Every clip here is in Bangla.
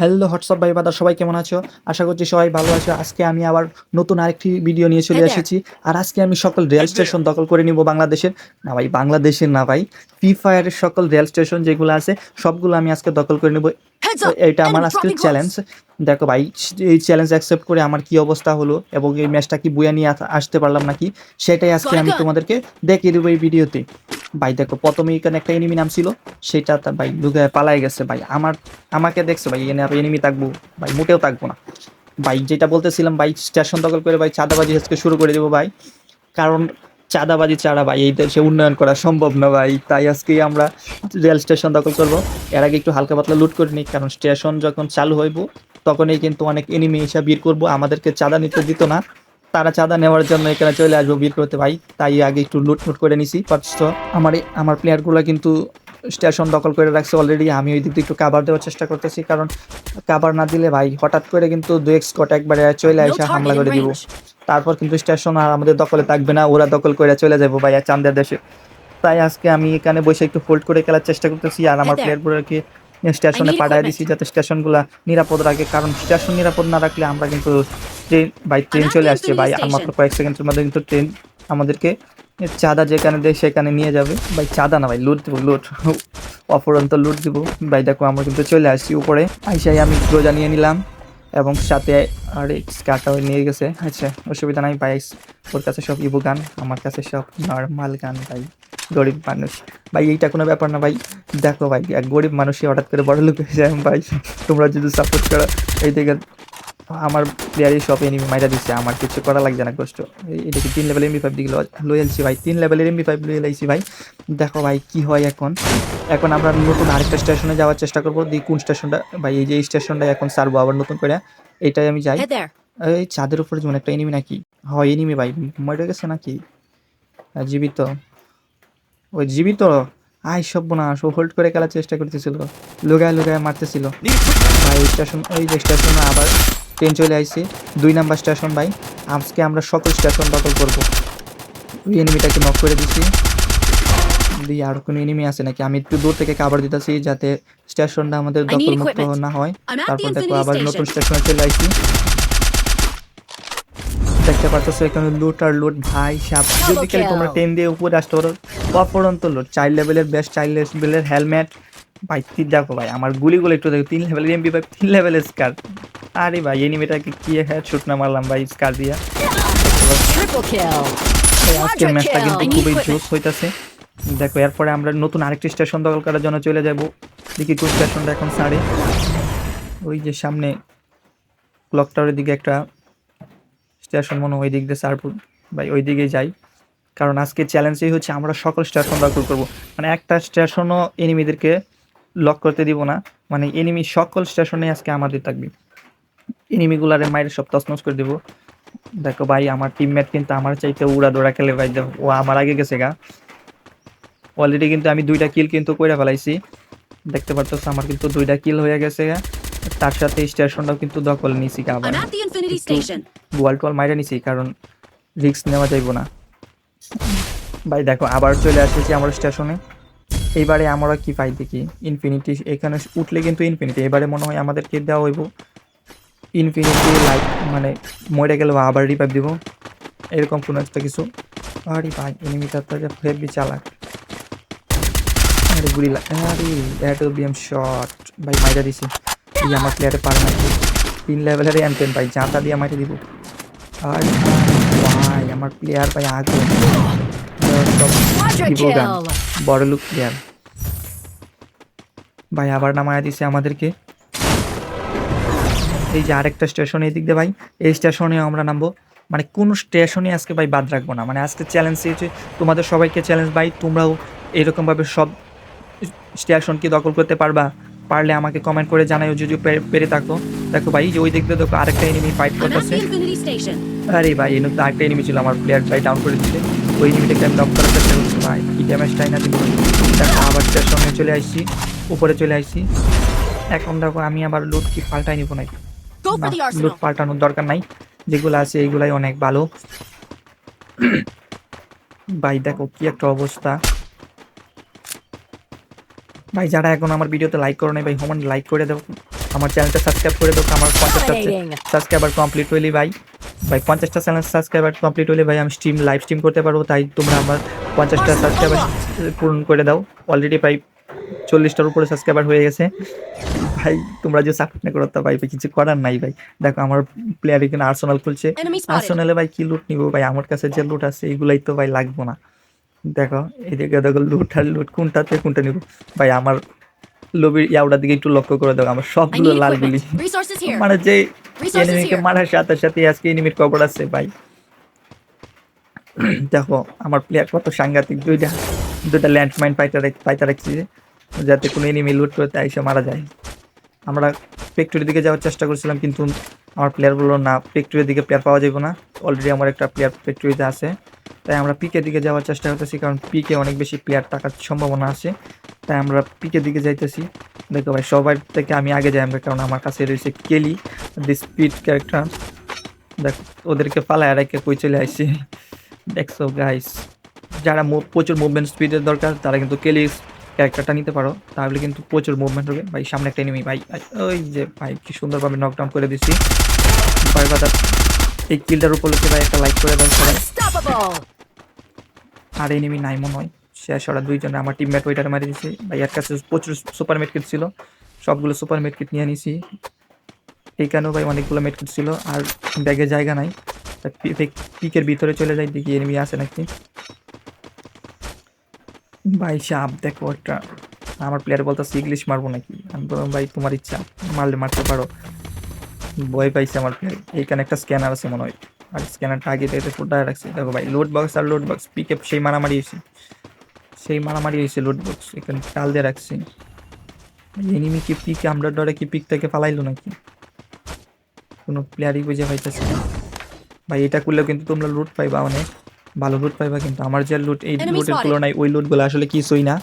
হ্যালো হোয়াটসঅ্যাপ ভাই বাদা সবাই কেমন আছো? আশা করছি সবাই ভালো আছো। আজকে আমি আবার নতুন আরেকটি ভিডিও নিয়ে চলে এসেছি। আর আজকে আমি সকল রেল স্টেশন দখল করে নিব বাংলাদেশের। না ভাই বাংলাদেশের না ভাই ফ্রি ফায়ারের সকল রেল স্টেশন যেগুলো আছে সবগুলো আমি আজকে দখল করে নেব! এটা আমার আজকের চ্যালেঞ্জ দেখো ভাই এই চ্যালেঞ্জ অ্যাকসেপ্ট করে আমার কি অবস্থা হলো এবং এই ম্যাচটা কি বইয়া নিয়ে আসতে পারলাম নাকি সেটাই আজকে আমি তোমাদেরকে দেখিয়ে দেবো এই ভিডিওতে। ভাই দেখো প্রথমে এখানে একটা এনিমি নাম ছিল সেটা তা ভাই ঢুকে পালাই গেছে ভাই। আমার আমাকে দেখছ ভাই এনে এনিমি থাকব। ভাই মোটেও থাকব না। ভাই যেটা বলতেছিলাম ভাই স্টেশন দখল করে ভাই চাঁদাবাজি আজকে শুরু করে দেবো ভাই। কারণ চাঁদাবাজি ছাড়া ভাই, এই দেশে উন্নয়ন করা সম্ভব না ভাই। তাই আজকে আমরা রেল স্টেশন দখল করব। এর আগে একটু হালকা পাতলা লুট করে নিই, কারণ স্টেশন যখন চালু হইব, তখনই কিন্তু অনেক এনিমি হিসাবে বীর করব। আমাদেরকে চাঁদা নিতে দিত না। তারা চাঁদা নেওয়ার জন্য এখানে চলে আসব, বীর করতে ভাই। তাই আগে একটু লুট ফুট করে নিছি। ফার্স্ট আমার আমার প্লেয়ারগুলো কিন্তু স্টেশন দখল করে রাখছে অলরেডি আমি ওই দিক দিয়ে একটু কাবার দেওয়ার চেষ্টা করতেছি কারণ কাবার না দিলে ভাই হঠাৎ করে কিন্তু দু এক্স কট একবারে চলে এসে হামলা করে দিব। তারপর কিন্তু স্টেশন আর আমাদের দখলে থাকবে না ওরা দখল করে চলে যাব ভাই আর চান্দের দেশে। তাই আজকে আমি এখানে বসে একটু হোল্ড করে খেলার চেষ্টা করতেছি আর আমার. প্লেয়ারগুলোকে স্টেশনে পাঠিয়ে দিছি যাতে স্টেশনগুলা নিরাপদ রাখে কারণ স্টেশন নিরাপদ না রাখলে আমরা কিন্তু ট্রেন ভাই ট্রেন চলে আসছে ভাই আর মাত্র কয়েক সেকেন্ডের মধ্যে কিন্তু ট্রেন আমাদেরকে চাঁদা যেখানে দেয় সেখানে নিয়ে যাবে। ভাই, চাঁদা না ভাই, লুট দেবো, লুট। অপরন্ত লুট দিব। ভাই, দেখো, আমরা কিন্তু চলে আসছি উপরে। আইসাই আমি রোজা নিয়ে নিলাম এবং সাথে আর স্কারটাও নিয়ে গেছে। আচ্ছা অসুবিধা নাই ভাই। ওর কাছে সব ইবু গান আমার কাছে সব নর্মাল গান ভাই, গরিব মানুষ। ভাই, এইটা কোনো ব্যাপার না ভাই। দেখো ভাই, এক গরিব মানুষই হঠাৎ করে বড় লোক হয়ে যায় ভাই। তোমরা যদি সাপোর্ট করো এই দিকে আমার প্লেয়ারই সব এনিমি মাইরা দিচ্ছে আমার কিছু করা লাগছে না কষ্ট। এই- এটাকে তিন লেভেল এমবি ফাইভ দিকে লয়ে আলছি ভাই? তিন লেভেলের এমবি ফাইভ লয়ে লাইছি ভাই। দেখো ভাই কি হয় এখন? এখন আমরা নতুন আরেকটা স্টেশনে যাওয়ার চেষ্টা করব। দি কোন স্টেশনটা ভাই এই যে এই স্টেশনটা এখন সারবো আবার নতুন করে। এটাই আমি যাই এই চাঁদের উপরে যেমন একটা এনিমি নাকি? হয় এনিমি ভাই। মরে গেছে নাকি? জীবিত। ওই জীবিত? আই সব না ও হোল্ড করে খেলার চেষ্টা করতেছিল। লুগায় লুগায় মারতেছিল। ভাই স্টেশন ওই যে স্টেশনে আবার ট্রেন চলে আইছে। দুই নাম্বার স্টেশন ভাই। আজকে আমরা সকল স্টেশন দখল করব। ওই এনিমিটাকে নক করে দিছি। দিয়ে আর কোনো এনিমি আছে নাকি আমি একটু দূর থেকে কাবার দিতেছি যাতে স্টেশনটা আমাদের I need দখল মুক্ত না হয়। তারপর দেখো আবার নতুন. স্টেশনে চলে আসছি দেখতে পাচ্ছ এখানে লুট আর লুট ভাই সাপ। যদি তোমরা. টেন দিয়ে উপরে আসতে পারো অপরন্ত লুট চাইল্ড লেভেলের বেস্ট চাইল্ড লেভেলের হেলমেট ভাই দেখো ভাই আমার গুলিগুলো একটু দেখো তিন লেভেলের এমপি ভাই তিন লেভেলের স্কার আরে ভাই এনিমিটাকে কি হেড শুট না মারলাম ভাই স্কার দিয়া। আজকের ম্যাচটা কিন্তু খুবই. জোস হইতাছে। দেখো এরপরে আমরা নতুন আরেকটি স্টেশন দখল করার জন্য চলে যাব। দেখি কোন স্টেশনটা এখন সাড়ে ওই যে সামনে ক্লক টাওয়ারের দিকে একটা স্টেশন মনে হয় ওই দিক দিয়ে সারপুর। ভাই ওই দিকে যাই। কারণ আজকে চ্যালেঞ্জই হচ্ছে আমরা সকল স্টেশন দখল করব। মানে একটা স্টেশনও এনিমিদেরকে লক করতে দিব না। মানে এনিমি সকল স্টেশনে আজকে আমাদের থাকবে। এনিমিগুলারে মাইরে সব তছনছ করে দিব। দেখো ভাই আমার টিমমেট কিন্তু আমার চাইতে উড়া দৌড়া খেলে ভাই ও আমার আগে গেছে গা। অলরেডি কিন্তু আমি দুইটা কিল কিন্তু কইরা ফেলাইছি। দেখতে পাচ্ছ আমার কিন্তু দুইটা কিল হয়ে গেছে গা। তার সাথে স্টেশনটাও কিন্তু দখল নিছি গা আবার. গোয়াল টোয়াল মাইরা নিছি কারণ রিস্ক নেওয়া যাইব না। ভাই দেখো আবার চলে আসেছি আমার স্টেশনে এইবারে আমরা কি পাই দেখি? ইনফিনিটি এখানে উঠলে কিন্তু ইনফিনিটি এবারে মনে হয় আমাদেরকে দেওয়া হইব। ইনফিনিটি লাইট মানে মরে গেলে আবার রিভাইভ দিব। এরকম কোনো একটা কিছু। আরে ভাই এনিমিটা তো হেভি চালাক। আরে গুলি আরে এয়ারটেল বিএম শট ভাই, মাইরা দিছি। এই আমার প্লেয়ারে পারে নাকি তিন লেভেলের অ্যান্টেন ভাই জাঁতা দিয়ে মাইরে দিব। আর ভাই আমার প্লেয়ার ভাই আগে। Gun. kill. বড় লুক প্লেয়ার ভাই আবার নামায়া দিছে আমাদেরকে। এই যে আরেকটা স্টেশন এই দিক দিয়ে ভাই এই স্টেশনে আমরা নামবো। মানে কোন স্টেশনে আজকে ভাই বাদ রাখব না। মানে আজকে চ্যালেঞ্জ দিয়েছে তোমাদের সবাইকে চ্যালেঞ্জ ভাই তোমরাও এরকমভাবে সব স্টেশন কি দখল করতে পারবা? পারলে আমাকে কমেন্ট করে জানাইও যদি পেরে থাকো। দেখো ভাই যে ওই দিক দিয়ে দেখো আরেকটা এনিমি ফাইট করতেছে. আরে ভাই এনে তো আরেকটা এনিমি ছিল আমার প্লেয়ার ভাই ডাউন করে দিচ্ছে ওই এনিমিটাকে আমি নক করার চেষ্টা করছি। ভাই কি ড্যামেজটাই না দিব দেখো আবার স্টেশনে চলে আসছি। উপরে চলে আসছি। এখন দেখো আমি আবার লুট কি পাল্টাই নিব the লুট পাল্টানোর দরকার নাই। যেগুলো আছে এইগুলাই অনেক ভালো। ভাই দেখো কি একটা অবস্থা। ভাই যারা এখন আমার ভিডিওতে লাইক করো নাই ভাই হোমান লাইক করে দেবো। আমার চ্যানেলটা সাবস্ক্রাইব করে দাও আমার পঞ্চাশটা সাবস্ক্রাইবার কমপ্লিট হইলে ভাই। ভাই পঞ্চাশটা চ্যানেল সাবস্ক্রাইবার কমপ্লিট হলে ভাই আমি স্ট্রিম লাইভ স্ট্রিম করতে পারব তাই তোমরা আমার পঞ্চাশটা সাবস্ক্রাইবার পূরণ করে দাও। অলরেডি প্রায় চল্লিশটার উপরে সাবস্ক্রাইবার হয়ে গেছে। ভাই তোমরা যে সাপোর্ট না করো তা ভাই কিছু করার নাই ভাই। দেখো আমার প্লেয়ার এখানে আর্সেনাল খুলছে. আর্সেনালে ভাই কি লুট নিবো ভাই? আমার কাছে যে লুট আছে এগুলাই তো ভাই লাগবো না। দেখো এদিকে দেখো লুট আর লুট কোনটাতে কোনটা নিবো? ভাই আমার লবির ইয়াওটার দিকে একটু লক্ষ্য করে দেখো আমার সবগুলো লাল গুলি. মানে যে এনিমিকে মারার সাথে সাথে আজকে এনিমির কবর আছে ভাই। দেখো আমার প্লেয়ার কত সাংঘাতিক দুইটা দুইটা ল্যান্ডমাইন পাইতে পাইতে রাখছি যাতে কোনো এনিমি লুট করতে এসে মারা যায়। আমরা ফ্যাক্টরির দিকে যাওয়ার চেষ্টা করছিলাম কিন্তু আমার প্লেয়ার বলল না ফ্যাক্টরির দিকে প্লেয়ার পাওয়া যাবে না। অলরেডি আমার একটা প্লেয়ার ফ্যাক্টরিতে আছে। তাই আমরা পিকের দিকে যাওয়ার চেষ্টা করতেছি কারণ পিকে অনেক বেশি প্লেয়ার থাকার সম্ভাবনা আছে। তাই আমরা পিকের দিকে যাইতেছি। দেখো ভাই সবার থেকে আমি আগে যাই আমরা কারণ আমার কাছে রয়েছে কেলি দি স্পিড ক্যারেক্টার দেখ ওদেরকে পালায় রেখে কই চলে আসছি দেখছ গাইস যারা প্রচুর মুভমেন্ট স্পিডের দরকার তারা কিন্তু কেলি ক্যারেক্টারটা নিতে পারো। তাহলে কিন্তু প্রচুর মুভমেন্ট হবে। ভাই সামনে একটা এনিমি ভাই ওই যে ভাই কি সুন্দরভাবে নকডাউন করে ভাই বাদা এই কিলটার উপলক্ষে ভাই একটা লাইক করে দাও সবাই। আর এনিমি নাই মনে হয়। শেষ ওরা দুইজনে, আমার টিমমেট ওইটার মারি ভাই এর কাছে প্রচুর সুপার মেডকিট ছিল। সবগুলো সুপার মেডকিট নিয়ে নিছি। এইখানেও ভাই অনেকগুলো মেডকিট ছিল, আর ব্যাগে জায়গা নাই। পিকের ভিতরে চলে যাই, দেখি এনিমি আছে নাকি। ভাই সাপ, দেখো একটা। আমার প্লেয়ার বলতেছে ইংলিশ মারবো নাকি? আমি বললাম, ভাই, তোমার ইচ্ছা, মারলে মারতে পারো। ভয় পাইছে আমার প্লেয়ার এইখানে একটা স্ক্যানার আছে মনে হয়। আর স্ক্যানারটা আগে দেখতে ফুটায় রাখছে। দেখো ভাই লোড বক্স আর লোড বক্স পিকে সেই মারামারি হয়েছে। সেই মারামারি হয়েছে লোড বক্স এখানে টাল দিয়ে রাখছি। এনিমি কি পিকে আমরা ডরে কি পিক থেকে পালাইলো নাকি? কোনো প্লেয়ারই বুঝে পাইতেছে না। ভাই এটা করলেও কিন্তু তোমরা লুট পাইবা অনেক। ভালো লুট পাইবা কিন্তু। আমার যে লুট এই লুটের তুলনায় ওই লুটগুলো আসলে কিছুই না।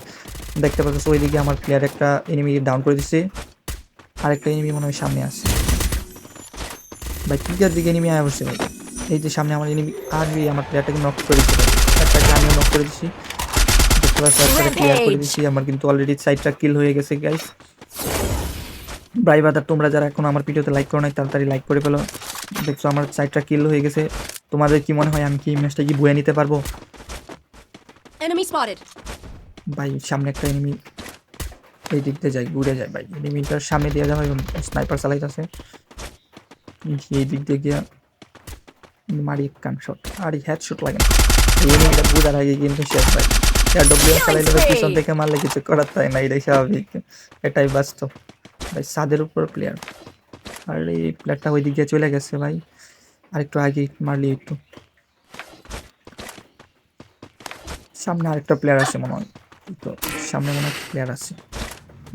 দেখতে পাচ্ছ ওইদিকে আমার প্লেয়ার একটা এনিমি ডাউন করে দিচ্ছে আরেকটা এনিমি মনে হয় সামনে আছে। ভাই পিকার দিকে এনিমি আয় বসে? ভাই এই যে সামনে আমার এনিমি আর আমার প্লেয়ারটাকে নক করে দিচ্ছে। একটাকে আমিও নক করে দিচ্ছি ক্লিয়ার করে. দিচ্ছি আমার কিন্তু অলরেডি সাইডটা কিল হয়ে গেছে গাইস ভাই বাদার তোমরা যারা এখন আমার ভিডিওতে লাইক করো নাই তাড়াতাড়ি লাইক করে ফেলো। দেখছ আমার সাইডটা কিল হয়ে গেছে। তোমাদের কি মনে হয় আমি কি ম্যাচটা কি বয়ে নিতে পারব? Enemy spotted. ভাই সামনে একটা এনিমি এই দিক দিয়ে যাই ঘুরে যায় ভাই। এনিমিটার সামনে দিয়ে যাওয়া স্নাইপার চালাইতেছে। এই দিক দিয়ে গিয়া মারি কান শট আর হেড শট লাগে না। এনিমিটা বুঝার আগে কিন্তু শেষ ভাই। আর ডব্লিউ চালাইলে পিছন থেকে মারলে কিছু করার তাই না? এটাই স্বাভাবিক। এটাই বাস্তব। ভাই সাদের উপর প্লেয়ার আর এই প্লেয়ারটা ওই দিক চলে গেছে ভাই। আর একটু আগে মারলি একটু। সামনে আরেকটা প্লেয়ার আছে মনে হয়। তো সামনে মনে হয় প্লেয়ার আছে।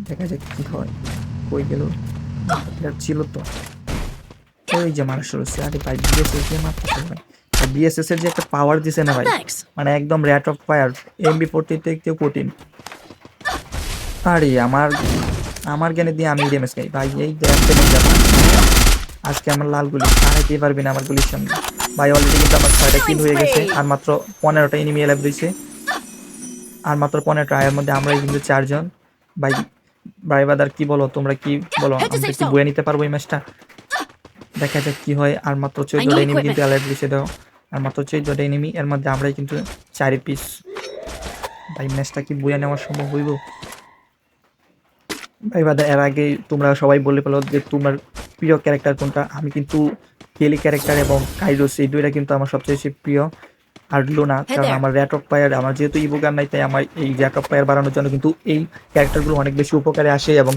দেখা যাক কি হয়। কই গেল? প্লেয়ার ছিল তো। ওই যে মারা শুরু আরে ভাই দিয়ে মারতেছে ভাই বিএসএস এর যে একটা পাওয়ার দিছে না ভাই? মানে একদম র্যাট অফ ফায়ার এমবি ফোরটিতে কেউ কঠিন। আরে আমার আমার জ্ঞানে দিয়ে আমি ড্যামেজ খাই। ভাই এই দেখতে আজকে আমার লাল গুলি হারাইতে পারবি না আমার গুলির সঙ্গে ভাই অলরেডি কিন্তু আমার ছয়টা কিল হয়ে গেছে আর মাত্র পনেরোটা এনিমি এলাভ দিয়েছে আর মাত্র পনেরোটা আয়ের মধ্যে আমরাই কিন্তু চারজন। ভাই ভাই বাদার কি বলো তোমরা কি বলো? আমরা কি. বয়ে নিতে পারব এই ম্যাচটা দেখা যাক কি হয়। আর মাত্র চোদ্দটা এনিমি কিন্তু. অ্যালার্ট দিয়েছে দাও আর মাত্র চোদ্দটা এনিমি এর মধ্যে আমরাই কিন্তু চারি পিস ভাই ম্যাচটা কি বয়ে নেওয়া সম্ভব হইব? ভাই বাদা এর আগে তোমরা সবাই বলে পেল যে তোমার প্রিয় ক্যারেক্টার কোনটা? আমি কিন্তু কেলি ক্যারেক্টার এবং কাইরোস এই দুইটা কিন্তু আমার সবচেয়ে বেশি প্রিয়। আর লোনা কারণ আমার র্যাট অফ পায়ার আমার যেহেতু ইভোগার নাই তাই আমার এই র্যাট অফ পায়ার বাড়ানোর জন্য কিন্তু এই ক্যারেক্টারগুলো অনেক বেশি উপকারে আসে এবং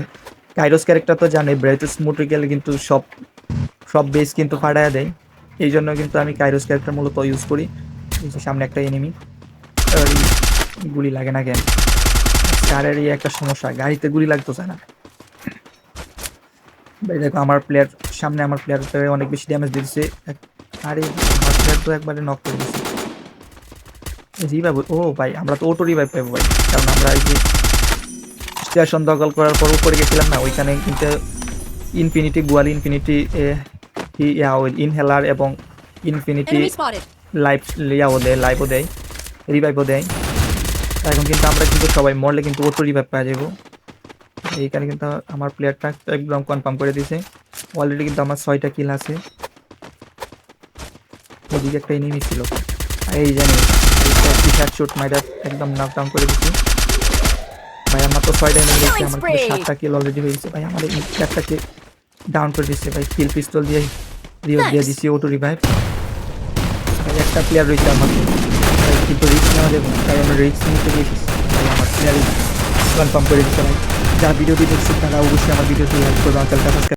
কাইরোস ক্যারেক্টার তো জানে ব্রেথ স্মুথ গেলে কিন্তু সব সব বেস কিন্তু ফাটায় দেয়। এই জন্য কিন্তু আমি কাইরোস ক্যারেক্টার মূলত ইউজ করি। সামনে একটা এনিমি গুলি লাগে না কেন? কারের এই একটা সমস্যা, গাড়িতে গুলি লাগতো লাগতেছে না ভাই দেখো, আমার প্লেয়ার সামনে আমার প্লেয়ার অনেক বেশি ড্যামেজ দিচ্ছে আরে, আমার প্লেয়ার তো একবারে নক করে দিচ্ছে রিভাইভ ও ভাই, আমরা তো অটো রিভাইভ পাবো ভাই। কারণ আমরা এই যে স্টেশন দখল করার পর উপরে গেছিলাম না, ওইখানে কিন্তু ইনফিনিটি গোয়াল ইনফিনিটি ইনহেলার এবং ইনফিনিটি. লাইভ ইয়াও দেয় লাইভও দেয় রিভাইভও দেয়। এখন কিন্তু আমরা কিন্তু সবাই মরলে কিন্তু অটো রিভাইভ পাওয়া যাব। এইখানে কিন্তু আমার প্লেয়ারটা একদম কনফার্ম করে দিয়েছে অলরেডি কিন্তু আমার ছয়টা কিল আছে। ওদিকে একটা এনিমি ছিল। এই জানি শুট মাইরা একদম নক ডাউন করে দিচ্ছি ভাই আমার তো ছয়টা এনিমি আমার কিন্তু সাতটা কিল অলরেডি হয়েছে ভাই আমার এই প্লেয়ারটাকে ডাউন করে দিচ্ছে ভাই কিল পিস্তল দিয়ে রিও দিয়ে. দিচ্ছি অটো রিভাইভ ভাই একটা প্লেয়ার রয়েছে আমার। ভাই কিন্তু রিস্ক নেওয়া যাবে না তাই আমরা রিস্ক নিতে গিয়েছি ভাই আমার প্লেয়ার কনফার্ম করে দিচ্ছে ভাই। যারা ভিডিওটি দেখছে তারা অবশ্যই আমার ভিডিওটি লাইক করবে সাবস্ক্রাইব